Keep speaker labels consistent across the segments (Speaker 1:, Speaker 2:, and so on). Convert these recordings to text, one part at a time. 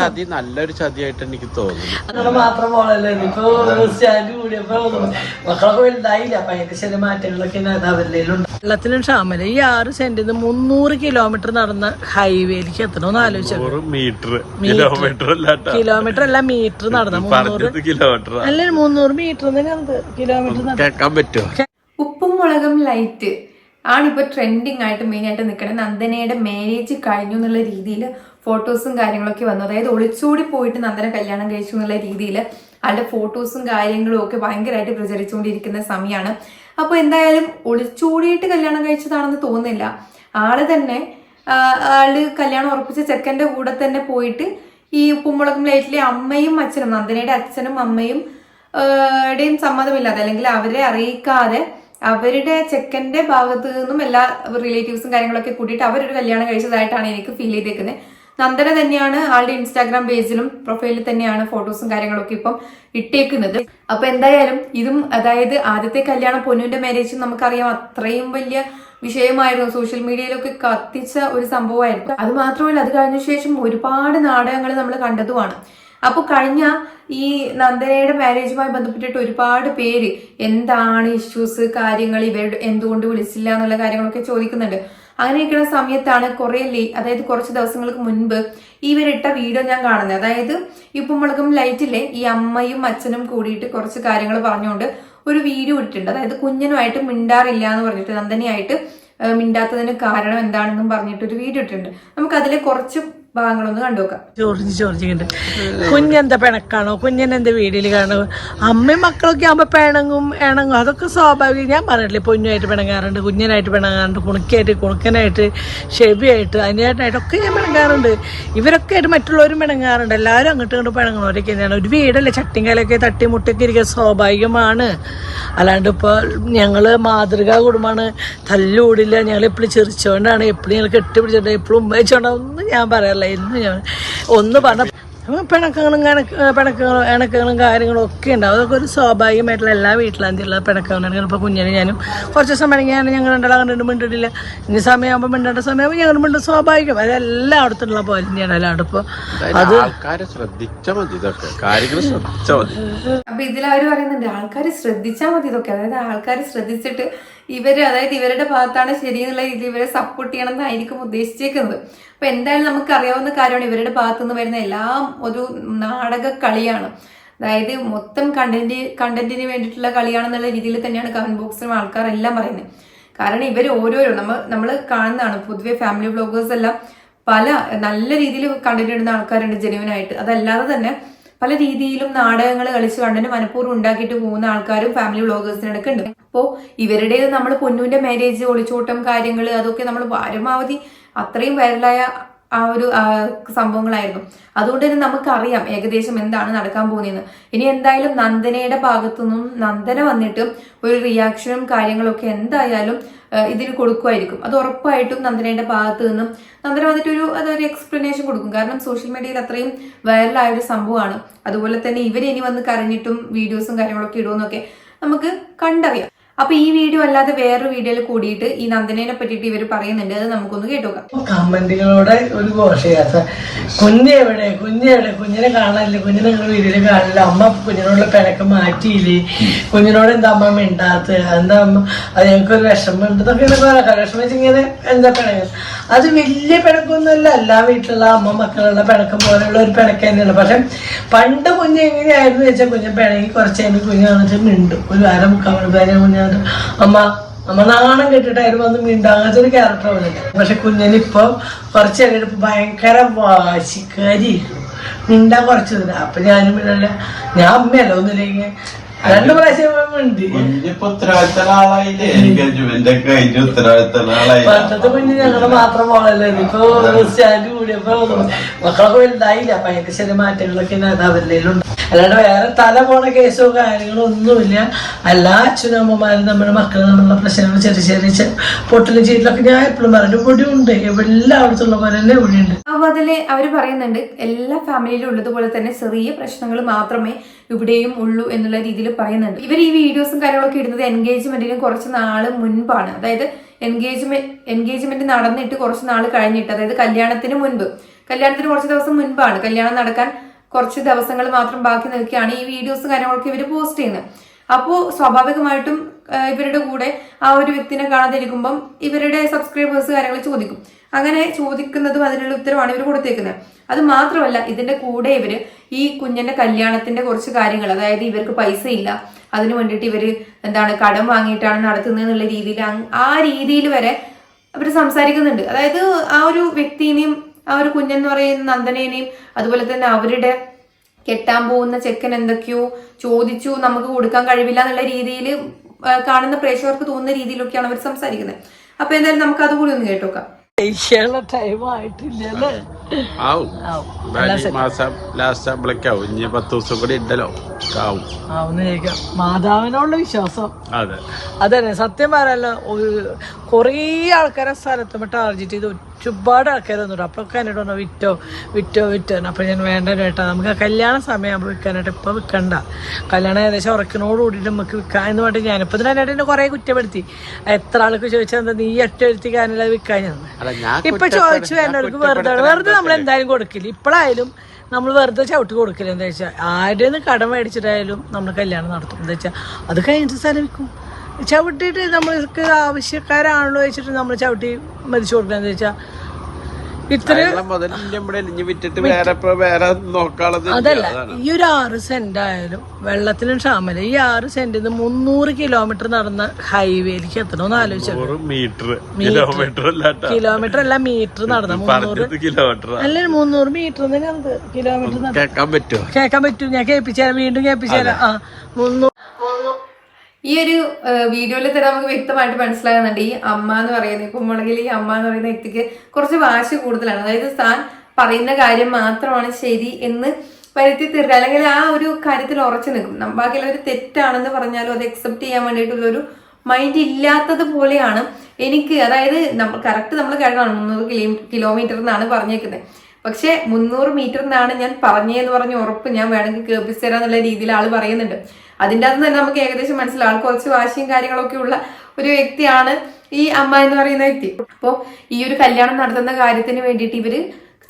Speaker 1: ചതി നല്ലൊരു ചതിയായിട്ട് എനിക്ക് തോന്നുന്നു.
Speaker 2: അങ്ങനെ മാത്രം പോണല്ലേ ഇപ്പൊ സ്റ്റാൻഡ് കൂടിയപ്പോ മക്കളൊക്കെ വലുതായില്ല അപ്പൊ അതിന്റെ ചില മാറ്റങ്ങളൊക്കെ അവരിലുണ്ട് വെള്ളത്തിനും ക്ഷാമല്ല? ഈ ആറ് സെന്റിന്ന് മുന്നൂറ് കിലോമീറ്റർ നടന്ന ഹൈവേയിലേക്ക് എത്തണമെന്ന് ആലോചിച്ചു.
Speaker 1: മീറ്റർ കിലോമീറ്റർ അല്ലാട്ടോ
Speaker 2: കിലോമീറ്റർ അല്ല മീറ്റർ നടന്ന മുന്നൂറ്.
Speaker 1: കിലോമീറ്റർ
Speaker 2: അല്ല മുന്നൂറ് മീറ്റർ തന്നെ കിലോമീറ്റർ
Speaker 1: കേൾക്കാൻ പറ്റുമോ?
Speaker 3: ഉപ്പും മുളകും ലൈറ്റ് ആണിപ്പോൾ ട്രെൻഡിങ് ആയിട്ട് മെയിനായിട്ട് നിൽക്കുന്നത് നന്ദനയുടെ മാരേജ് കഴിഞ്ഞു എന്നുള്ള രീതിയിൽ ഫോട്ടോസും കാര്യങ്ങളൊക്കെ വന്നു. അതായത് ഒളിച്ചോടി പോയിട്ട് നന്ദന കല്യാണം കഴിച്ചു എന്നുള്ള രീതിയിൽ ആളുടെ ഫോട്ടോസും കാര്യങ്ങളും ഒക്കെ ഭയങ്കരമായിട്ട് പ്രചരിച്ചുകൊണ്ടിരിക്കുന്ന സമയമാണ് അപ്പോൾ എന്തായാലും ഒളിച്ചോടിയിട്ട് കല്യാണം കഴിച്ചതാണെന്ന് തോന്നുന്നില്ല. ആൾ തന്നെ ആൾ കല്യാണം ഉറപ്പിച്ച ചെക്കന്റെ കൂടെ തന്നെ പോയിട്ട് ഈ ഉപ്പുമുളകും ലൈറ്റിലെ അമ്മയും അച്ഛനും നന്ദനയുടെ അച്ഛനും അമ്മയും ടെയും സമ്മതമില്ലാതെ അല്ലെങ്കിൽ അവരെ അറിയിക്കാതെ അവരുടെ ചെക്കന്റെ ഭാഗത്ത് നിന്നും എല്ലാ റിലേറ്റീവ്സും കാര്യങ്ങളൊക്കെ കൂട്ടിയിട്ട് അവരൊരു കല്യാണം കഴിച്ചതായിട്ടാണ് എനിക്ക് ഫീൽ ചെയ്തേക്കുന്നത് നന്ദന തന്നെയാണ് ആളുടെ ഇൻസ്റ്റാഗ്രാം പേജിലും പ്രൊഫൈലിൽ തന്നെയാണ് ഫോട്ടോസും കാര്യങ്ങളൊക്കെ ഇപ്പം ഇട്ടേക്കുന്നത്. അപ്പൊ എന്തായാലും ഇതും അതായത് ആദ്യത്തെ കല്യാണം പൊന്നുവിന്റെ മാരേജ് നമുക്കറിയാം. അത്രയും വലിയ വിഷയമായിരുന്നു. സോഷ്യൽ മീഡിയയിലൊക്കെ കത്തിച്ച ഒരു സംഭവമായിരുന്നു. അത് മാത്രമല്ല അത് കഴിഞ്ഞ ശേഷം ഒരുപാട് നാടകങ്ങൾ നമ്മൾ കണ്ടതുമാണ്. അപ്പോൾ കഴിഞ്ഞ ഈ നന്ദനയുടെ മാരേജുമായി ബന്ധപ്പെട്ടിട്ട് ഒരുപാട് പേര് എന്താണ് ഇഷ്യൂസ് കാര്യങ്ങൾ ഇവരുടെ എന്തുകൊണ്ട് വിളിച്ചില്ല എന്നുള്ള കാര്യങ്ങളൊക്കെ ചോദിക്കുന്നുണ്ട്. അങ്ങനെയൊക്കെയുള്ള സമയത്താണ് കുറെ ലേ അതായത് കുറച്ച് ദിവസങ്ങൾക്ക് മുൻപ് ഇവരിട്ട വീഡിയോ ഞാൻ കാണുന്നത്. അതായത് ഇപ്പം മുളകും ലൈറ്റിലെ ഈ അമ്മയും അച്ഛനും കൂടിയിട്ട് കുറച്ച് കാര്യങ്ങൾ പറഞ്ഞുകൊണ്ട് ഒരു വീഡിയോ ഇട്ടിട്ടുണ്ട്. അതായത് കുഞ്ഞനുമായിട്ട് മിണ്ടാറില്ല എന്ന് പറഞ്ഞിട്ട് നന്ദനയായിട്ട് മിണ്ടാത്തതിന് കാരണം എന്താണെന്നും പറഞ്ഞിട്ട് ഒരു വീഡിയോ ഇട്ടിട്ടുണ്ട്. നമുക്ക് അതിലെ കുറച്ച് ഭാഗങ്ങളൊന്ന് കണ്ടുനോക്കാം
Speaker 2: ജോർജ് ജോർജിന്റെ കുഞ്ഞെന്താ പിണക്കാണോ? കുഞ്ഞനെന്താ വീടിൽ കാണോ അമ്മയും മക്കളൊക്കെ ആകുമ്പോ പിണങ്ങും ഇണങ്ങും. അതൊക്കെ സ്വാഭാവികം. ഞാൻ പറഞ്ഞില്ലേ പൊന്നുമായിട്ട് പിണങ്ങാറുണ്ട് കുഞ്ഞനായിട്ട് പിണങ്ങാറുണ്ട് കുണുക്കിയായിട്ട് കുണുക്കനായിട്ട് ഷെബിയായിട്ട് അനിയായിട്ടായിട്ടൊക്കെ ഞാൻ പിണങ്ങാറുണ്ട്. ഇവരൊക്കെ ആയിട്ട് മറ്റുള്ളവരും പിണങ്ങാറുണ്ട്. എല്ലാവരും അങ്ങോട്ട് കണ്ട് പിണങ്ങുന്നവരൊക്കെ തന്നെയാണ്. ഒരു വീടല്ലേ ചട്ടിങ്കലൊക്കെ തട്ടിമുട്ടൊക്കെ ഇരിക്കുക സ്വാഭാവികമാണ്. അല്ലാണ്ട് ഇപ്പോൾ ഞങ്ങൾ മാതൃകാ കുടുംബമാണ്. തല്ലൂടില്ല ഞങ്ങൾ എപ്പോഴും ചെറിച്ചോണ്ടാണ് എപ്പോഴും ഞങ്ങൾ കെട്ടിപ്പിടിച്ചോണ്ട് എപ്പോഴും ഒന്നും ഞാൻ പറയാറില്ല. ഇന്ന് ഞാൻ. ഒന്ന് പറഞ്ഞ പിണക്കങ്ങളും കണക്ക് പിണക്കങ്ങളും ഇണക്കങ്ങളും കാര്യങ്ങളും ഒക്കെ ഉണ്ടാവും അതൊക്കെ ഒരു സ്വാഭാവികമായിട്ടുള്ള എല്ലാ വീട്ടിലാന്തിയുള്ള പിണക്കങ്ങളാണ്. ഇപ്പോൾ കുഞ്ഞിനെ ഞാനും കുറച്ച് സമയം ഞാൻ ഞങ്ങൾ രണ്ടാളെ കണ്ടിട്ട് മിണ്ടിട്ടില്ല ഇനി സമയമാകുമ്പോൾ മിണ്ടേണ്ട സമയമാകുമ്പോൾ ഞങ്ങൾ മിണ്ടും സ്വാഭാവികം. അത് എല്ലായിടത്തുള്ള പോലെ തന്നെയാണ് എല്ലാം ഇപ്പോൾ
Speaker 1: അത് ശ്രദ്ധിച്ചാൽ ശ്രദ്ധിച്ചാ മതി ഇതൊക്കെ. കാര്യങ്ങൾ ശ്രദ്ധിച്ചാ മതി.
Speaker 3: അപ്പൊ ഇതിൽ അവർ പറയുന്നുണ്ട് ആൾക്കാർ ശ്രദ്ധിച്ചാൽ മതി ഇതൊക്കെ. അതായത് ആൾക്കാർ ശ്രദ്ധിച്ചിട്ട് ഇവർ അതായത് ഇവരുടെ ഭാഗത്താണ് ശരി എന്നുള്ള രീതിയിൽ ഇവരെ സപ്പോർട്ട് ചെയ്യണം എന്നായിരിക്കും ഉദ്ദേശിച്ചേക്കുന്നത്. അപ്പൊ എന്തായാലും നമുക്ക് അറിയാവുന്ന കാര്യമാണ് ഇവരുടെ ഭാഗത്തു നിന്ന് വരുന്ന എല്ലാം ഒരു നാടക കളിയാണ്. അതായത് മൊത്തം കണ്ടന്റ് കണ്ടന്റിന് വേണ്ടിയിട്ടുള്ള കളിയാണെന്നുള്ള രീതിയിൽ തന്നെയാണ് കമന്റ് ബോക്സിലും ആൾക്കാരെല്ലാം പറയുന്നത്. കാരണം ഇവർ ഓരോരോ നമ്മൾ നമ്മൾ കാണുന്നതാണ് പൊതുവെ ഫാമിലി വ്ളോഗേഴ്സ് എല്ലാം പല നല്ല രീതിയിൽ കണ്ടന്റ് ഇടുന്ന ആൾക്കാരുണ്ട് ജെനുവനായിട്ട് അതല്ലാതെ തന്നെ പല രീതിയിലും നാടകങ്ങൾ കളിച്ച് കണ്ടന്റ് മനഃപൂർവം ഉണ്ടാക്കിയിട്ട് പോകുന്ന ആൾക്കാരും ഫാമിലി വ്ളോഗേഴ്സിനൊക്കെ ഉണ്ട് അപ്പോൾ ഇവരുടെ നമ്മൾ പൊന്നുവിന്റെ മാരേജ് ഒളിച്ചോട്ടം കാര്യങ്ങൾ അതൊക്കെ നമ്മൾ പരമാവധി അത്രയും വൈറലായ ആ ഒരു സംഭവങ്ങളായിരുന്നു. അതുകൊണ്ട് തന്നെ നമുക്കറിയാം ഏകദേശം എന്താണ് നടക്കാൻ പോകുന്നതെന്ന്. ഇനി എന്തായാലും നന്ദനയുടെ ഭാഗത്തുനിന്നും നന്ദന വന്നിട്ട് ഒരു റിയാക്ഷനും കാര്യങ്ങളൊക്കെ എന്തായാലും ഇതിന് കൊടുക്കുമായിരിക്കും. അത് ഉറപ്പായിട്ടും നന്ദനയുടെ ഭാഗത്ത് നിന്നും നന്ദന വന്നിട്ട് ഒരു അതൊരു എക്സ്പ്ലനേഷൻ കൊടുക്കും. കാരണം സോഷ്യൽ മീഡിയയിൽ അത്രയും വൈറലായ ഒരു സംഭവമാണ്. അതുപോലെ തന്നെ ഇവർ ഇനി വന്ന് കരഞ്ഞിട്ടും വീഡിയോസും കാര്യങ്ങളൊക്കെ ഇടുമെന്നൊക്കെ നമുക്ക് കണ്ടറിയാം. അപ്പൊ ഈ വീഡിയോ അല്ലാതെ വേറൊരു വീഡിയോയിൽ കൂടിയിട്ട് ഈ നന്ദനേനെ പറ്റിയിട്ട് ഇവർ പറയുന്നുണ്ട്. അത് നമുക്കൊന്ന് കേട്ടോക്കാം.
Speaker 2: കമന്റുകളോടെ ഒരു ഘോഷയാത്ര കുഞ്ഞെവിടെ കുഞ്ഞെവിടെ കുഞ്ഞിനെ കാണാനില്ല. കുഞ്ഞിനെ നിങ്ങൾ വീട്ടിൽ കാണില്ല അമ്മ കുഞ്ഞിനോടുള്ള പിണക്കം മാറ്റിയില്ലേ? കുഞ്ഞിനോട് എന്താ അമ്മ മിണ്ടാത്ത എന്താ അമ്മ? അത് ഞങ്ങൾക്ക് ഒരു വിഷമം ഉണ്ട് എന്നൊക്കെ ഇങ്ങനെ വിഷമം വെച്ച് എന്താ പിണക്കം അത് വലിയ പിണക്കൊന്നുമല്ല. എല്ലാ വീട്ടിലുള്ള അമ്മ മക്കളുള്ള പിണക്കം പോലെയുള്ള ഒരു പിണക്ക തന്നെയാണ്. പക്ഷെ പണ്ട് കുഞ്ഞ് എങ്ങനെയായിരുന്നു വെച്ചാൽ കുഞ്ഞ് പിണങ്ങി കുറച്ച് കഴിഞ്ഞ് കുഞ്ഞ് വന്നിട്ട് മിണ്ടും. ഒരു അര മുക്കാൽ മണിപ്പേരെ കുഞ്ഞ് വന്നിട്ട് അമ്മ അമ്മ നാണം കെട്ടിട്ടായിരുന്നു വന്ന് അങ്ങനത്തെ ഒരു ക്യാരക്ടർ വന്നില്ല പക്ഷെ കുഞ്ഞിനിപ്പോ കുറച്ച് കഴിഞ്ഞിട്ട് ഭയങ്കര വാശിക്കാരി മിണ്ടാൻ കുറച്ച് തരാം അപ്പൊ ഞാനും മിണ്ടല്ല ഞാൻ അമ്മയല്ല ഒന്നില്ലെങ്കിൽ രണ്ടു പ്രാവശ്യം
Speaker 4: കുഞ്ഞിപ്പോ ഉത്തരവാദിത്തമുള്ള ആളായില്ലേ എൻഗേജ്മെന്റ് ഒക്കെ കഴിഞ്ഞ് ഉത്തരവാദിത്തമുള്ള ആളായില്ല
Speaker 2: പണ്ടത്തെ കുഞ്ഞ് ഞങ്ങൾ മാത്രം പോളല്ലേ ഇപ്പൊ സ്റ്റാൻഡ് കൂടിയപ്പോ മക്കളൊക്കെ വലുതായില്ല? അപ്പൊ അതിന്റെ ചില മാറ്റങ്ങളൊക്കെ അവരിലുണ്ട് അല്ലാണ്ട് വേറെ തല പോണ കേസോ കാര്യങ്ങളോ ഒന്നുമില്ല. എല്ലാ അച്ഛനും അമ്മമാരും നമ്മുടെ മക്കൾ തമ്മിലുള്ള പ്രശ്നങ്ങൾ ചെറിയ ചെറിയ പൊട്ടലും ചെയ്തിലൊക്കെ ഞാൻ എപ്പോഴും പറഞ്ഞു ഇവിടെ ഉണ്ട് എല്ലായിടത്തുള്ള പോലെ തന്നെ ഇവിടെ ഉണ്ട്
Speaker 3: അപ്പൊ അതിൽ അവർ പറയുന്നുണ്ട് എല്ലാ ഫാമിലിയിലും ഉള്ളതുപോലെ തന്നെ ചെറിയ പ്രശ്നങ്ങൾ മാത്രമേ ഇവിടെയും ഉള്ളൂ എന്നുള്ള രീതിയിൽ പറയുന്നുണ്ട്. ഇവർ ഈ വീഡിയോസും കാര്യങ്ങളൊക്കെ ഇടുന്നത് എൻഗേജ്മെന്റിന് കുറച്ച് നാൾ മുൻപാണ്. അതായത് എൻഗേജ്മെന്റ് എൻഗേജ്മെന്റ് നടന്നിട്ട് കുറച്ച് നാൾ കഴിഞ്ഞിട്ട് അതായത് കല്യാണത്തിന് മുൻപ്. കല്യാണത്തിന് കുറച്ച് ദിവസം മുൻപാണ്. കല്യാണം നടക്കാൻ കുറച്ച് ദിവസങ്ങൾ മാത്രം ബാക്കി നിൽക്കുകയാണ് ഈ വീഡിയോസും കാര്യങ്ങളൊക്കെ ഇവർ പോസ്റ്റ് ചെയ്യുന്നത്. അപ്പോൾ സ്വാഭാവികമായിട്ടും ഇവരുടെ കൂടെ ആ ഒരു വ്യക്തിനെ കാണാതിരിക്കുമ്പം ഇവരുടെ സബ്സ്ക്രൈബേഴ്സ് കാര്യങ്ങൾ ചോദിക്കും. അങ്ങനെ ചോദിക്കുന്നതും അതിനുള്ള ഉത്തരവാണ് ഇവർ കൊടുത്തേക്കുന്നത്. അത് മാത്രമല്ല ഇതിന്റെ കൂടെ ഇവർ ഈ കുഞ്ഞിന്റെ കല്യാണത്തിന്റെ കുറച്ച് കാര്യങ്ങൾ അതായത് ഇവർക്ക് പൈസ ഇല്ല അതിനു വേണ്ടിയിട്ട് ഇവർ എന്താണ് കടം വാങ്ങിയിട്ടാണ് നടത്തുന്നത് എന്നുള്ള രീതിയിൽ ആ രീതിയിൽ വരെ അവർ സംസാരിക്കുന്നുണ്ട്. അതായത് ആ ഒരു വ്യക്തിനെയും ആ ഒരു കുഞ്ഞെന്ന് പറയുന്ന നന്ദനേനെയും അതുപോലെ തന്നെ അവരുടെ കെട്ടാൻ പോകുന്ന ചെക്കൻ എന്തൊക്കെയോ ചോദിച്ചു നമുക്ക് കൊടുക്കാൻ കഴിവില്ല എന്നുള്ള രീതിയിൽ കാണുന്ന പ്രേക്ഷകർക്ക് തോന്നുന്ന രീതിയിലൊക്കെയാണ് അവർ സംസാരിക്കുന്നത്. അപ്പൊ എന്തായാലും നമുക്ക് അതുകൂടി ഒന്ന് കേട്ടോക്കാം.
Speaker 2: കഴിക്കാനുള്ള ടൈം ആയിട്ടില്ലല്ലേ?
Speaker 1: ആവും. മാസം ലാസ്റ്റ് ആകുമ്പോഴേക്കാവും ഇനി പത്ത് ദിവസം കൂടി ഉണ്ടല്ലോ. ആവും.
Speaker 2: ആവുന്ന ചോദിക്കാം. മാതാവിനോടുള്ള വിശ്വാസം.
Speaker 1: അതെ.
Speaker 2: അതന്നെ. സത്യം പറയാലോ ഒരു കുറേ ആൾക്കാരെ സ്ഥലത്ത് ടാർജറ്റ് ചെയ്ത് ഒരുപാട് ആൾക്കാർ വന്നിട്ട് അപ്പൊ എന്നോട് പറഞ്ഞു വിറ്റോ വിറ്റോ വിറ്റോ. അപ്പൊ ഞാൻ വേണ്ട കേട്ടോ. നമുക്ക് കല്യാണ സമയമാകുമ്പോൾ വിൽക്കാനായിട്ട് ഇപ്പൊ വിൽക്കണ്ട. കല്യാണം ഏകദേശം ഉറക്കിനോട് കൂടിയിട്ട് നമുക്ക് വിൽക്കാം എന്ന് പറഞ്ഞിട്ട് ഞാനിപ്പോ ഇതിനായിട്ട് എന്നെ കുറെ കുറ്റപ്പെടുത്തി. എത്ര ആൾക്ക് ചോദിച്ചാൽ എന്താ നീ ഒറ്റ എഴുത്തി കാനില്ല വിൽക്കാൻ ഞാൻ. ഇപ്പൊ ചോദിച്ചു വേണ്ടവർക്ക് വെറുതെ വെറുതെ നമ്മൾ എന്തായാലും കൊടുക്കില്ല. ഇപ്പോഴായാലും നമ്മൾ വെറുതെ ചവിട്ടി കൊടുക്കില്ല. എന്താ വെച്ചാൽ ആരുടെ കടം മേടിച്ചിട്ടായാലും നമ്മൾ കല്യാണം നടത്തും. എന്താ വെച്ചാൽ അത് കഴിഞ്ഞിട്ട് സ്ഥലം വിൽക്കും. ചവിട്ടിയിട്ട് നമ്മൾക്ക് ആവശ്യക്കാരാണല്ലോ വെച്ചിട്ട് നമ്മൾ ചവിട്ടി മതിച്ചു കൊടുക്കുക വെച്ചാ വെച്ചാൽ ഇത്ര. അതല്ല ഈ ഒരു ആറ് സെന്റ് ആയാലും വെള്ളത്തിനും ക്ഷാമല്ല ഈ ആറ് സെന്റിൽ നിന്ന് മുന്നൂറ് കിലോമീറ്റർ നടന്ന ഹൈവേയിലേക്ക് എത്തണമെന്ന് ആലോചിച്ചു.
Speaker 1: മീറ്റർ. കിലോമീറ്റർ അല്ലാട്ടോ.
Speaker 2: കിലോമീറ്റർ അല്ല മീറ്റർ നടന്ന. മുന്നൂറ്.
Speaker 1: കിലോമീറ്റർ
Speaker 2: അല്ല മുന്നൂറ് മീറ്റർ കിലോമീറ്റർ
Speaker 1: കേൾക്കാൻ പറ്റും
Speaker 2: കേൾക്കാൻ പറ്റും. ഞാൻ കേൾപ്പിച്ചാലും വീണ്ടും കേൾപ്പിച്ചാലും ആ മുന്നൂറ്
Speaker 3: ഈ ഒരു വീഡിയോയിൽ തന്നെ നമുക്ക് വ്യക്തമായിട്ട് മനസ്സിലാകുന്നുണ്ട്. ഈ അമ്മ എന്ന് പറയുന്നത് ഇപ്പം മുളകിൽ ഈ അമ്മ എന്ന് പറയുന്ന വ്യക്തിക്ക് കുറച്ച് വാശി കൂടുതലാണ്. അതായത് താൻ പറയുന്ന കാര്യം മാത്രമാണ് ശരി എന്ന് വരുത്തി തീർക്കുക. അല്ലെങ്കിൽ ആ ഒരു കാര്യത്തിൽ ഉറച്ചു നിൽക്കും. ബാക്കിയുള്ളവർ തെറ്റാണെന്ന് പറഞ്ഞാലും അത് അക്സെപ്റ്റ് ചെയ്യാൻ വേണ്ടിയിട്ടുള്ളൊരു മൈൻഡ് ഇല്ലാത്തത് പോലെയാണ് എനിക്ക്. അതായത് നമ്മൾ കറക്റ്റ് നമ്മൾ കേൾക്കണം. മുന്നൂറ് കിലോ കിലോമീറ്റർ എന്നാണ് പറഞ്ഞേക്കുന്നത്. പക്ഷെ മുന്നൂറ് മീറ്റർ എന്നാണ് ഞാൻ പറഞ്ഞതെന്ന് പറഞ്ഞ് ഉറപ്പ് ഞാൻ വേണമെങ്കിൽ കേൾപ്പിച്ചു തരാം എന്നുള്ള രീതിയിൽ ആൾ പറയുന്നുണ്ട്. അതിന്റെ അകത്ത് തന്നെ നമുക്ക് ഏകദേശം മനസ്സിലാവും. കുറച്ച് വാശിയും കാര്യങ്ങളൊക്കെ ഉള്ള ഒരു വ്യക്തിയാണ് ഈ അമ്മ എന്ന് പറയുന്ന വ്യക്തി. അപ്പോൾ ഈ ഒരു കല്യാണം നടത്തുന്ന കാര്യത്തിന് വേണ്ടിയിട്ട് ഇവർ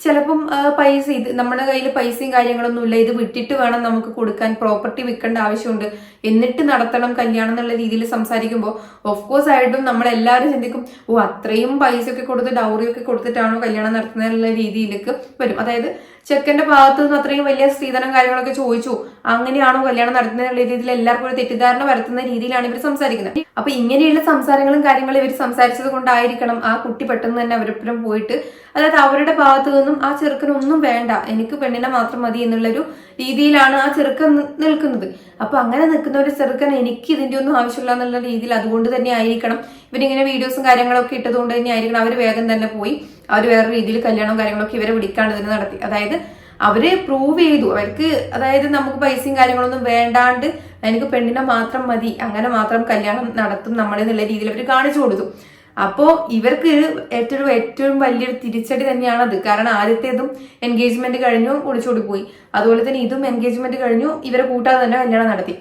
Speaker 3: ചിലപ്പം പൈസ ഇത് നമ്മുടെ കയ്യിൽ പൈസയും കാര്യങ്ങളൊന്നും ഇല്ല. ഇത് വിട്ടിട്ട് വേണം നമുക്ക് കൊടുക്കാൻ. പ്രോപ്പർട്ടി വിൽക്കേണ്ട ആവശ്യമുണ്ട്. എന്നിട്ട് നടത്തണം കല്യാണം എന്നുള്ള രീതിയിൽ സംസാരിക്കുമ്പോൾ ഓഫ് കോഴ്സ് ആയിട്ടും നമ്മൾ എല്ലാവരും ചിന്തിക്കും ഓ അത്രയും പൈസ ഒക്കെ കൊടുത്ത് ഡൗറി ഒക്കെ കൊടുത്തിട്ടാണോ കല്യാണം നടത്തുന്നത് രീതിയിലേക്ക് വരും. അതായത് ചെക്കന്റെ ഭാഗത്തു നിന്ന് അത്രയും വലിയ സ്ത്രീധനം കാര്യങ്ങളൊക്കെ ചോദിച്ചു. അങ്ങനെയാണോ കല്യാണം നടത്തുന്ന എന്നുള്ള രീതിയിൽ എല്ലാവർക്കും ഒരു തെറ്റിദ്ധാരണ വരുത്തുന്ന രീതിയിലാണ് ഇവർ സംസാരിക്കുന്നത്. അപ്പൊ ഇങ്ങനെയുള്ള സംസാരങ്ങളും കാര്യങ്ങളും ഇവർ സംസാരിച്ചത് കൊണ്ടായിരിക്കണം ആ കുട്ടി പെട്ടെന്ന് തന്നെ അവരൊപ്പം പോയിട്ട്. അതായത് അവരുടെ ഭാഗത്തു നിന്നും ആ ചെറുക്കനൊന്നും വേണ്ട എനിക്ക് പെണ്ണിനെ മാത്രം മതി എന്നുള്ളൊരു രീതിയിലാണ് ആ ചെറുക്കൻ നിൽക്കുന്നത്. അപ്പൊ അങ്ങനെ നിൽക്കുന്ന ഒരു ചെറുക്കൻ എനിക്ക് ഇതിന്റെ ഒന്നും ആവശ്യമില്ല എന്നുള്ള രീതിയിൽ അതുകൊണ്ട് തന്നെ ആയിരിക്കണം. ഇവരിങ്ങനെ വീഡിയോസും കാര്യങ്ങളൊക്കെ ഇട്ടതുകൊണ്ട് തന്നെ ആയിരിക്കണം. അവർ വേഗം തന്നെ പോയി അവർ വേറെ രീതിയിൽ കല്യാണവും കാര്യങ്ങളൊക്കെ ഇവരെ വിളിക്കാണ്ട് തന്നെ നടത്തി. അതായത് അവർ പ്രൂവ് ചെയ്തു. അവർക്ക് അതായത് നമുക്ക് പൈസയും കാര്യങ്ങളൊന്നും വേണ്ടാണ്ട് എനിക്ക് പെണ്ണിനെ മാത്രം മതി അങ്ങനെ മാത്രം കല്യാണം നടത്തും നമ്മളെന്നുള്ള രീതിയിൽ അവർ കാണിച്ചു കൊടുത്തു. അപ്പോ ഇവർക്ക് ഏറ്റവും ഏറ്റവും വലിയൊരു തിരിച്ചടി തന്നെയാണ് അത് കാരണം ആദ്യത്തേതും എൻഗേജ്മെന്റ് കഴിഞ്ഞു ഒളിച്ചോടി പോയി. അതുപോലെ തന്നെ ഇതും എൻഗേജ്മെന്റ് കഴിഞ്ഞു ഇവരെ കൂട്ടാതെ തന്നെ കല്യാണം നടത്തി.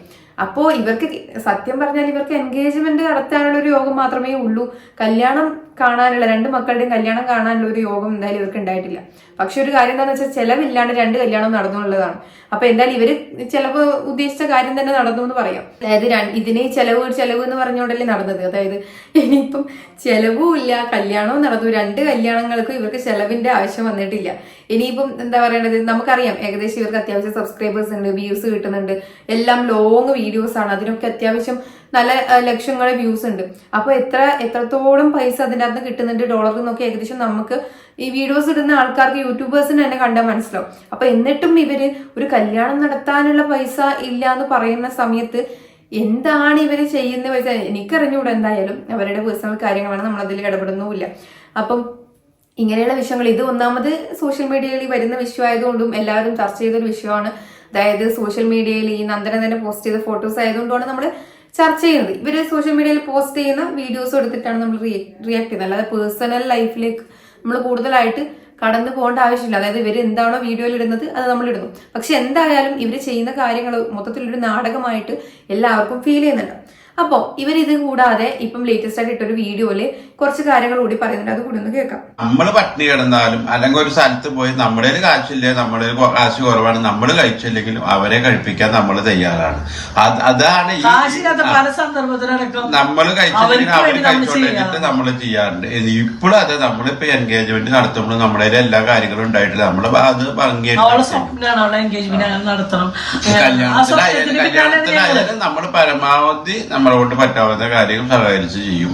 Speaker 3: അപ്പോ ഇവർക്ക് സത്യം പറഞ്ഞാൽ ഇവർക്ക് എൻഗേജ്മെന്റ് നടത്താനുള്ള ഒരു യോഗം മാത്രമേ ഉള്ളൂ. കല്യാണം കാണാനുള്ള രണ്ട് മക്കളുടെയും കല്യാണം കാണാനുള്ള ഒരു യോഗം എന്തായാലും ഇവർക്ക് ഉണ്ടായിട്ടില്ല. പക്ഷെ ഒരു കാര്യം എന്താണെന്ന് വെച്ചാൽ ചെലവില്ലാണ്ട് രണ്ട് കല്യാണം നടന്നുള്ളതാണ്. അപ്പൊ എന്തായാലും ഇവർ ചിലപ്പോൾ ഉദ്ദേശിച്ച കാര്യം തന്നെ നടന്നു എന്ന് പറയാം. അതായത് ഇതിന് ചെലവ് ചെലവ് എന്ന് പറഞ്ഞുകൊണ്ടല്ലേ നടന്നത്. അതായത് ഇനിയിപ്പം ചെലവും ഇല്ല കല്യാണവും നടന്നു. രണ്ട് കല്യാണങ്ങൾക്കും ഇവർക്ക് ചെലവിന്റെ ആവശ്യം വന്നിട്ടില്ല. ഇനിയിപ്പം എന്താ പറയണത്? നമുക്കറിയാം ഏകദേശം ഇവർക്ക് അത്യാവശ്യം സബ്സ്ക്രൈബേഴ്സ് ഉണ്ട് വ്യൂസ് കിട്ടുന്നുണ്ട്. എല്ലാം ലോങ് വീഡിയോസ് ആണ്. അതിനൊക്കെ അത്യാവശ്യം നല്ല ലക്ഷങ്ങൾ വ്യൂസ് ഉണ്ട്. അപ്പൊ എത്ര എത്രത്തോളം പൈസ അതിന്റെ അകത്ത് കിട്ടുന്നുണ്ട് ഡോളർ എന്നൊക്കെ ഏകദേശം നമുക്ക് ഈ വീഡിയോസ് ഇടുന്ന ആൾക്കാർക്ക് യൂട്യൂബേഴ്സിന് തന്നെ കണ്ടാൽ മനസ്സിലാവും. അപ്പൊ എന്നിട്ടും ഇവർ ഒരു കല്യാണം നടത്താനുള്ള പൈസ ഇല്ല എന്ന് പറയുന്ന സമയത്ത് എന്താണ് ഇവർ ചെയ്യുന്ന പൈസ? എനിക്കറിഞ്ഞൂടെ എന്തായാലും. അവരുടെ പേഴ്സണൽ കാര്യങ്ങളാണ് നമ്മൾ അതിൽ ഇടപെടുന്നുമില്ല. അപ്പം ഇങ്ങനെയുള്ള വിഷയങ്ങൾ ഇത് ഒന്നാമത് സോഷ്യൽ മീഡിയയിൽ വരുന്ന വിഷയമായതുകൊണ്ടും എല്ലാവരും ചർച്ച ചെയ്തൊരു വിഷയമാണ്. അതായത് സോഷ്യൽ മീഡിയയിൽ ഈ നന്ദന തന്നെ പോസ്റ്റ് ചെയ്ത ഫോട്ടോസ് ആയതുകൊണ്ടാണ് നമ്മൾ ചർച്ച ചെയ്യുന്നത്. ഇവർ സോഷ്യൽ മീഡിയയിൽ പോസ്റ്റ് ചെയ്യുന്ന വീഡിയോസ് എടുത്തിട്ടാണ് നമ്മൾ റിയാക്ട് ചെയ്യുന്നത്. അല്ലാതെ പേഴ്സണൽ ലൈഫിലേക്ക് നമ്മൾ കൂടുതലായിട്ട് കടന്നു പോകേണ്ട ആവശ്യമില്ല. അതായത് ഇവർ എന്താണോ വീഡിയോയിൽ ഇടുന്നത് അത് നമ്മൾ ഇടുന്നു. പക്ഷെ എന്തായാലും ഇവർ ചെയ്യുന്ന കാര്യങ്ങൾ മൊത്തത്തിലൊരു നാടകമായിട്ട് എല്ലാവർക്കും ഫീൽ ചെയ്യുന്നുണ്ട്. അപ്പോൾ ഇവർ ഇത് കൂടാതെ ഇപ്പം ലേറ്റസ്റ്റ് ആയിട്ട് ഇട്ടൊരു വീഡിയോയിൽ കുറച്ച് കാര്യങ്ങൾ കൂടി പറയുന്നുണ്ട്. അത് കൂടി ഒന്ന് കേൾക്കാം.
Speaker 4: നമ്മൾ പട്ടിണി കിടന്നാലും അല്ലെങ്കിൽ ഒരു സ്ഥലത്ത് പോയി നമ്മുടെ കാശില്ല നമ്മുടെ കാശ് കുറവാണ് നമ്മൾ കഴിച്ചില്ലെങ്കിലും അവരെ കഴിപ്പിക്കാൻ നമ്മൾ തയ്യാറാണ്. അതാണ് നമ്മൾ കഴിച്ചില്ലെങ്കിൽ അവർ
Speaker 2: നമ്മൾ
Speaker 4: കഴിച്ചോണ്ടിട്ട് നമ്മൾ ചെയ്യാറുണ്ട്. ഇപ്പോഴും അതെ നമ്മളിപ്പോ എൻഗേജ്മെന്റ് നടത്തുമ്പോൾ നമ്മുടെ എല്ലാ കാര്യങ്ങളും ഉണ്ടായിട്ടില്ല. നമ്മൾ അത്
Speaker 2: പങ്കെടുക്കും പരമാവധി.
Speaker 4: കല്യാണത്തിലായാലും നമ്മൾ പരമാവധി നമ്മളോട് പറ്റാവുന്ന കാര്യം സഹകരിച്ച് ചെയ്യും.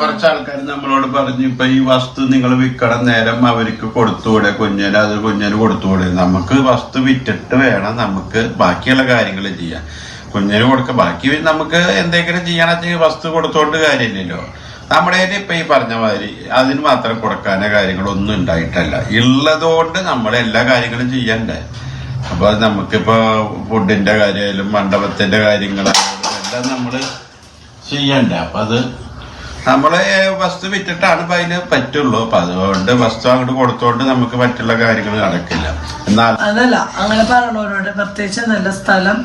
Speaker 4: കുറച്ച് ആൾക്കാർ നമ്മളോട് പറഞ്ഞു ഇപ്പൊ ഈ വസ്തു നിങ്ങൾ വിൽക്കണം നേരം അവർക്ക് കൊടുത്തുകൂടെ കുഞ്ഞിന്? അത് കുഞ്ഞിന് കൊടുത്തുകൂടെ? നമുക്ക് വസ്തു വിറ്റിട്ട് വേണം നമുക്ക് ബാക്കിയുള്ള കാര്യങ്ങൾ ചെയ്യാൻ. കുഞ്ഞിന് കൊടുക്ക ബാക്കി നമുക്ക് എന്തെങ്കിലും ചെയ്യണമെങ്കിൽ വസ്തു കൊടുത്തോണ്ട് കാര്യമില്ലല്ലോ. നമ്മുടെ തന്നെ ഇപ്പൊ ഈ പറഞ്ഞ മാതിരി അതിന് മാത്രം കൊടുക്കാനോ കാര്യങ്ങളൊന്നും ഉണ്ടായിട്ടല്ല. ഉള്ളതുകൊണ്ട് നമ്മൾ എല്ലാ കാര്യങ്ങളും ചെയ്യണ്ടേ? അപ്പൊ നമുക്കിപ്പോ ഫുഡിന്റെ കാര്യമായാലും മണ്ഡപത്തിന്റെ കാര്യങ്ങളായാലും എല്ലാം നമ്മൾ ചെയ്യണ്ടേ? അപ്പം അത് നമ്മൾ വസ്തു വിറ്റിട്ടാണ് ഇപ്പം അതിന് പറ്റുള്ളൂ. അപ്പം അതുകൊണ്ട് വസ്തു അങ്ങോട്ട് കൊടുത്തോണ്ട് നമുക്ക് മറ്റുള്ള കാര്യങ്ങൾ നടക്കില്ല. എന്നാൽ
Speaker 2: അതല്ല അങ്ങനെ പറയണവരോട് പ്രത്യേകിച്ച് നല്ല സ്ഥലം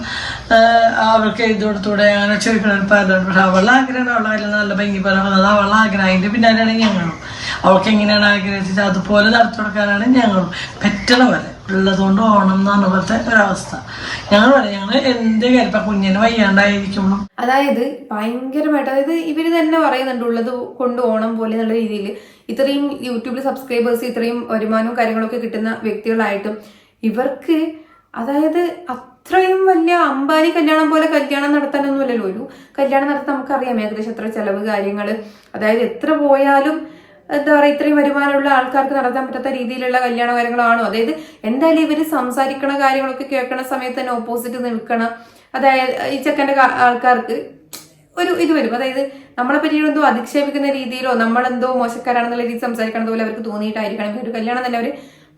Speaker 2: അവർക്ക് എഴുതി കൊടുത്തൂടെ അങ്ങനെ ചോദിക്കണം പക്ഷെ അവളുടെ ആഗ്രഹമാണ് അവളെ അതിൽ നല്ല ഭംഗി പറയുന്നത് അവളുടെ ആഗ്രഹം. അതിന്റെ പിന്നാലെയാണ് ഞങ്ങളും. അവൾക്ക് എങ്ങനെയാണ് ആഗ്രഹിച്ചത്? അതുപോലെ നടത്തി കൊടുക്കാനാണ് ഞങ്ങളും. പറ്റണ പോലെ. ഉള്ളതുകൊണ്ട് ഓണം എന്ന് പറഞ്ഞ പോലത്തെ ഒരവസ്ഥ. ഞങ്ങൾ പറയാം ഞങ്ങൾ എന്ത് കാര്യം കുഞ്ഞിന് വയ്യാണ്ടായിരിക്കും
Speaker 3: അതായത് ഭയങ്കരമായിട്ട് അതായത് ഇവർ തന്നെ പറയുന്നുണ്ട് ഉള്ളത് കൊണ്ട് ഓണം പോലെ എന്നുള്ള രീതിയിൽ. ഇത്രയും യൂട്യൂബിൽ സബ്സ്ക്രൈബേഴ്സ് ഇത്രയും വരുമാനവും കാര്യങ്ങളൊക്കെ കിട്ടുന്ന വ്യക്തികളായിട്ടും ഇവർക്ക് അതായത് അത്രയും വലിയ അംബാനി കല്യാണം പോലെ കല്യാണം നടത്താനൊന്നുമല്ലല്ലോ ഒരു കല്യാണം നടത്താൻ നമുക്കറിയാം ഏകദേശം എത്ര ചെലവ് കാര്യങ്ങൾ അതായത് എത്ര പോയാലും എന്താ പറയുക ഇത്രയും വരുമാനമുള്ള ആൾക്കാർക്ക് നടത്താൻ പറ്റാത്ത രീതിയിലുള്ള കല്യാണ കാര്യങ്ങളാണോ? അതായത് എന്തായാലും ഇവർ സംസാരിക്കണ കാര്യങ്ങളൊക്കെ കേൾക്കണ സമയത്ത് തന്നെ ഓപ്പോസിറ്റ് നിൽക്കണം. അതായത് ഈ ചെക്കന്റെ ആൾക്കാർക്ക് ഒരു ഇത് വരും. അതായത് നമ്മളെ പറ്റിയിട്ട് എന്തോ അധിക്ഷേപിക്കുന്ന രീതിയിലോ നമ്മളെന്തോ മോശക്കാരാണെന്നുള്ള രീതിയിൽ സംസാരിക്കണത് പോലെ അവർക്ക് തോന്നിയിട്ടായിരിക്കണം ഇവർ കല്യാണം തന്നെ അവർ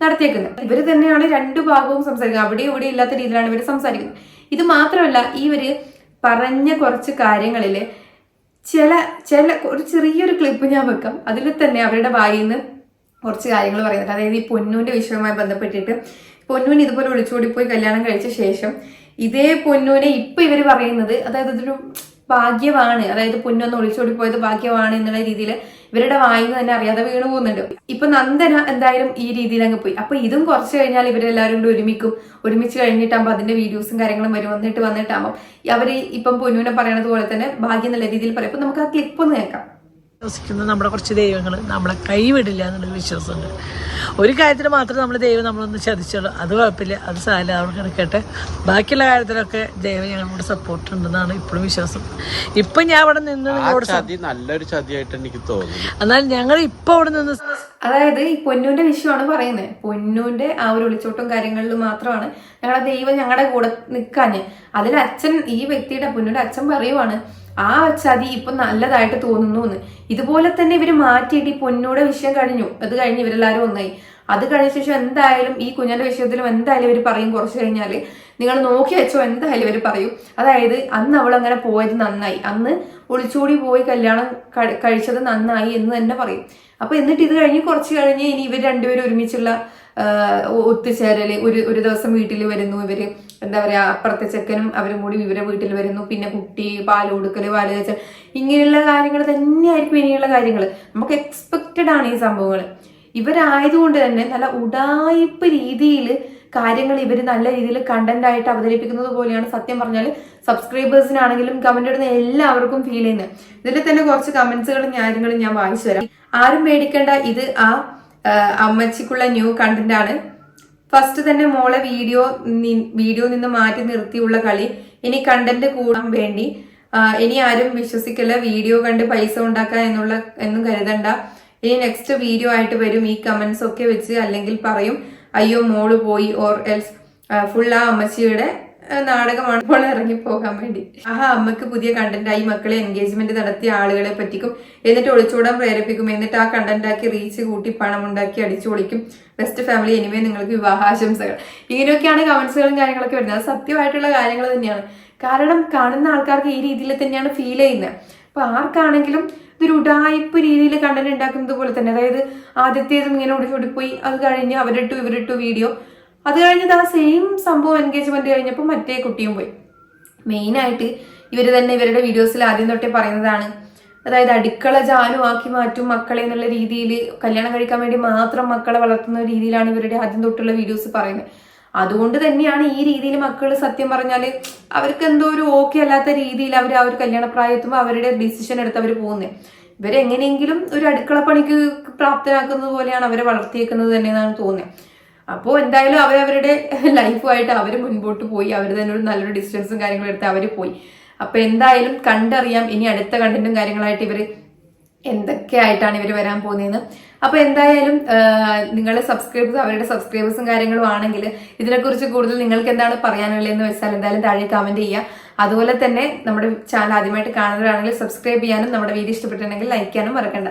Speaker 3: നടത്തിയേക്കുന്നത്. ഇവർ തന്നെയാണ് രണ്ടു ഭാഗവും സംസാരിക്കുന്നത് അവിടെ ഇവിടെ ഇല്ലാത്ത രീതിയിലാണ് ഇവർ സംസാരിക്കുന്നത്. ഇത് മാത്രമല്ല ഇവർ പറഞ്ഞ കുറച്ച് കാര്യങ്ങളിൽ ചില ചില ഒരു ചെറിയൊരു ക്ലിപ്പ് ഞാൻ വെക്കാം. അതിൽ തന്നെ അവരുടെ വായിൽ നിന്ന് കുറച്ച് കാര്യങ്ങൾ പറയുന്നുണ്ട്. അതായത് ഈ പൊന്നൂന്റെ വിഷയവുമായി ബന്ധപ്പെട്ടിട്ട് പൊന്നൂൻ ഇതുപോലെ ഒളിച്ചോടിപ്പോയി കല്യാണം കഴിച്ച ശേഷം ഇതേ പൊന്നൂനെ ഇപ്പൊ ഇവർ പറയുന്നത് അതായത് ഇതൊരു ഭാഗ്യമാണ്. അതായത് പൊന്നു ഒന്ന് ഒളിച്ചോടി പോയത് ഭാഗ്യമാണ് എന്നുള്ള രീതിയിൽ ഇവരുടെ വായിൽ നിന്ന് തന്നെ അറിയാതെ വീണു പോകുന്നുണ്ട്. ഇപ്പൊ നന്ദന എന്തായാലും ഈ രീതിയിൽ അങ്ങ് പോയി. അപ്പൊ ഇതും കുറച്ച് കഴിഞ്ഞാൽ ഇവരെല്ലാവരും കൂടി ഒരുമിക്കും. ഒരുമിച്ച് കഴിഞ്ഞിട്ടാകുമ്പോൾ അതിന്റെ വീഡിയോസും കാര്യങ്ങളും വരും. വന്നിട്ട് വന്നിട്ടാകുമ്പോൾ അവർ ഇപ്പം പൊന്നുവിനെ പറയണത് പോലെ തന്നെ ഭാഗ്യം നല്ല രീതിയിൽ പറയും. നമുക്ക് ആ ക്ലിപ്പ് ഒന്ന് കേൾക്കാം.
Speaker 2: നമ്മുടെ കുറച്ച് ദൈവങ്ങൾ നമ്മളെ കൈവിടില്ല എന്നുള്ളൊരു വിശ്വാസമുണ്ട്. ഒരു കാര്യത്തിൽ മാത്രം നമ്മൾ ദൈവം നമ്മളൊന്ന് ചതിച്ചുള്ളൂ അത് കുഴപ്പമില്ല. അത് സാല അവിടെ കിടക്കട്ടെ. ബാക്കിയുള്ള കാര്യത്തിലൊക്കെ ദൈവം ഞങ്ങളോട് സപ്പോർട്ട് ഉണ്ടെന്നാണ് ഇപ്പോഴും വിശ്വാസം. ഇപ്പൊ ഞാൻ അവിടെ നിന്ന് നിങ്ങളോട്
Speaker 1: നല്ലൊരു ചതിയായിട്ട് എനിക്ക് തോന്നുന്നു.
Speaker 2: എന്നാൽ ഞങ്ങൾ ഇപ്പൊ അവിടെ നിന്ന്
Speaker 3: അതായത് ഈ പൊന്നൂന്റെ വിഷയമാണ് പറയുന്നത്. പൊന്നൂന്റെ ആ ഒരു ഒളിച്ചോട്ടും കാര്യങ്ങളിൽ മാത്രമാണ് ഞങ്ങളുടെ ദൈവം ഞങ്ങളുടെ കൂടെ നിൽക്കാഞ്ഞ് അതിൽ അച്ഛൻ ഈ വ്യക്തിയുടെ പൊന്നൂന്റെ അച്ഛൻ പറയുവാണ് ആ ചതി ഇപ്പൊ നല്ലതായിട്ട് തോന്നുന്നു എന്ന് ഇതുപോലെ തന്നെ ഇവർ മാറ്റിയിട്ട് ഈ പൊന്നൂടെ വിഷയം കഴിഞ്ഞു. അത് കഴിഞ്ഞ് ഇവരെല്ലാരും ഒന്നായി. അത് കഴിഞ്ഞ ശേഷം എന്തായാലും ഈ കുഞ്ഞിന്റെ വിഷയത്തിലും എന്തായാലും ഇവർ പറയും കുറച്ച് കഴിഞ്ഞാൽ നിങ്ങൾ നോക്കി വെച്ചോ എന്തായാലും ഇവർ പറയും. അതായത് അന്ന് അവൾ അങ്ങനെ പോയത് നന്നായി. അന്ന് ഒളിച്ചോടി പോയി കല്യാണം കഴിച്ചത് നന്നായി എന്ന് തന്നെ പറയും. അപ്പൊ എന്നിട്ട് ഇത് കഴിഞ്ഞ് കുറച്ച് കഴിഞ്ഞ് ഇനി ഇവർ രണ്ടുപേരും ഒരുമിച്ചുള്ള ഒത്തുചേരൽ. ഒരു ഒരു ദിവസം വീട്ടിൽ വരുന്നു ഇവർ. എന്താ പറയാ അപ്പുറത്തെ ചെക്കനും അവരും കൂടി ഇവരെ വീട്ടിൽ വരുന്നു. പിന്നെ കുട്ടി പാൽ കൊടുക്കൽ പാൽ കച്ച ഇങ്ങനെയുള്ള കാര്യങ്ങൾ തന്നെയായിരിക്കും ഇനിയുള്ള കാര്യങ്ങൾ നമുക്ക് എക്സ്പെക്റ്റഡ് ആണ് ഈ സംഭവങ്ങൾ ഇവരായതുകൊണ്ട് തന്നെ നല്ല ഉടായിപ്പ് രീതിയിൽ കാര്യങ്ങൾ ഇവർ നല്ല രീതിയിൽ കണ്ടന്റ് ആയിട്ട് അവതരിപ്പിക്കുന്നത് പോലെയാണ് സത്യം പറഞ്ഞാൽ സബ്സ്ക്രൈബേഴ്സിനാണെങ്കിലും കമന്റ് ഇടുന്ന എല്ലാവർക്കും ഫീൽ ചെയ്യുന്നത്. ഇതിൽ തന്നെ കുറച്ച് കമന്റ്സുകളും കാര്യങ്ങളും ഞാൻ വായിച്ചു തരാം. ആരും പേടിക്കേണ്ട ഇത് ആ, അമ്മച്ചിക്കുള്ള ന്യൂ കണ്ടന്റ് ആണ്. ഫസ്റ്റ് തന്നെ മോളെ വീഡിയോ വീഡിയോ നിന്ന് മാറ്റി നിർത്തിയുള്ള കളി. ഇനി കണ്ടന്റ് കൂടാൻ വേണ്ടി ഇനി ആരും വിശ്വസിക്കില്ല വീഡിയോ കണ്ട് പൈസ ഉണ്ടാക്കാൻ എന്നുള്ള എന്നും കരുതണ്ട. ഇനി നെക്സ്റ്റ് വീഡിയോ ആയിട്ട് വരും. ഈ കമന്റ്സ് ഒക്കെ വെച്ച് അല്ലെങ്കിൽ പറയും അയ്യോ മോൾ പോയി ഓർ എൽസ് ഫുൾ ആ അമ്മച്ചിയുടെ നാടകമാണ്. ഇപ്പോൾ ഇറങ്ങി പോകാൻ വേണ്ടി. ആഹാ അമ്മയ്ക്ക് പുതിയ കണ്ടന്റായി മക്കളെ എൻഗേജ്മെന്റ് നടത്തിയ ആളുകളെ പറ്റിക്കും. എന്നിട്ട് ഒളിച്ചോടാൻ പ്രേരിപ്പിക്കും. എന്നിട്ട് ആ കണ്ടന്റാക്കി റീച്ച് കൂട്ടി പണം ഉണ്ടാക്കി അടിച്ചു പൊളിക്കും. ബെസ്റ്റ് ഫാമിലി എനിവേ നിങ്ങൾക്ക് വിവാഹാശംസകൾ. ഇങ്ങനെയൊക്കെയാണ് കമന്റ്സുകളും കാര്യങ്ങളൊക്കെ വരുന്നത്. സത്യമായിട്ടുള്ള കാര്യങ്ങൾ തന്നെയാണ്. കാരണം കാണുന്ന ആൾക്കാർക്ക് ഈ രീതിയിൽ തന്നെയാണ് ഫീൽ ചെയ്യുന്നത്. അപ്പൊ ആർക്കാണെങ്കിലും ഇതൊരു ഉടായ്പ രീതിയിൽ കണ്ടന്റ് ഉണ്ടാക്കുന്നത് പോലെ തന്നെ. അതായത് ആദ്യത്തേതും ഇങ്ങനെ ഓടിച്ചോടിപ്പോയി അത് കഴിഞ്ഞ് അവരിട്ടു ഇവരിട്ടു വീഡിയോ അത് കഴിഞ്ഞത് ആ സെയിം സംഭവം എൻഗേജ്മെന്റ് കഴിഞ്ഞപ്പോൾ മറ്റേ കുട്ടിയും പോയി. മെയിനായിട്ട് ഇവർ തന്നെ ഇവരുടെ വീഡിയോസിൽ ആദ്യം തൊട്ടേ പറയുന്നതാണ്. അതായത് അടുക്കള ജാനുവാക്കി മാറ്റും മക്കളെ എന്നുള്ള രീതിയിൽ കല്യാണം കഴിക്കാൻ വേണ്ടി മാത്രം മക്കളെ വളർത്തുന്ന രീതിയിലാണ് ഇവരുടെ ആദ്യം തൊട്ടുള്ള വീഡിയോസ് പറയുന്നത്. അതുകൊണ്ട് തന്നെയാണ് ഈ രീതിയിൽ മക്കൾ സത്യം പറഞ്ഞാൽ അവർക്ക് എന്തോ ഒരു ഓക്കെ അല്ലാത്ത രീതിയിൽ അവർ ആ ഒരു കല്യാണ പ്രായത്തുമ്പോൾ അവരുടെ ഡിസിഷൻ എടുത്ത് അവർ പോകുന്നത് ഇവരെങ്ങനെയെങ്കിലും ഒരു അടുക്കള പണിക്ക് പ്രാപ്തരാക്കുന്നത് പോലെയാണ് അവരെ വളർത്തിയേക്കുന്നത് തന്നെ എന്നാണ് തോന്നുന്നത് അപ്പോൾ എന്തായാലും അവരവരുടെ ലൈഫുമായിട്ട് അവർ മുൻപോട്ട് പോയി അവർ തന്നെ ഒരു നല്ലൊരു ഡിസ്റ്റൻസും കാര്യങ്ങളും എടുത്ത് അവർ പോയി. അപ്പൊ എന്തായാലും കണ്ടറിയാം ഇനി അടുത്ത കണ്ടന്റും കാര്യങ്ങളായിട്ട് ഇവർ എന്തൊക്കെ ആയിട്ടാണ് ഇവർ വരാൻ പോകുന്നതെന്ന് അപ്പൊ എന്തായാലും നിങ്ങൾ സബ്സ്ക്രൈബേഴ്സ് അവരുടെ സബ്സ്ക്രൈബേഴ്സും കാര്യങ്ങളും ആണെങ്കിൽ ഇതിനെക്കുറിച്ച് കൂടുതൽ നിങ്ങൾക്ക് എന്താണ് പറയാനുള്ളതെന്ന് വെച്ചാൽ എന്തായാലും താഴെ കമന്റ് ചെയ്യുക. അതുപോലെ തന്നെ നമ്മുടെ ചാനൽ ആദ്യമായിട്ട് കാണുന്നവരാണെങ്കിൽ സബ്സ്ക്രൈബ് ചെയ്യാനും നമ്മുടെ വീഡിയോ ഇഷ്ടപ്പെട്ടിട്ടുണ്ടെങ്കിൽ ലൈക്ക് ചെയ്യാനും മറക്കണ്ട.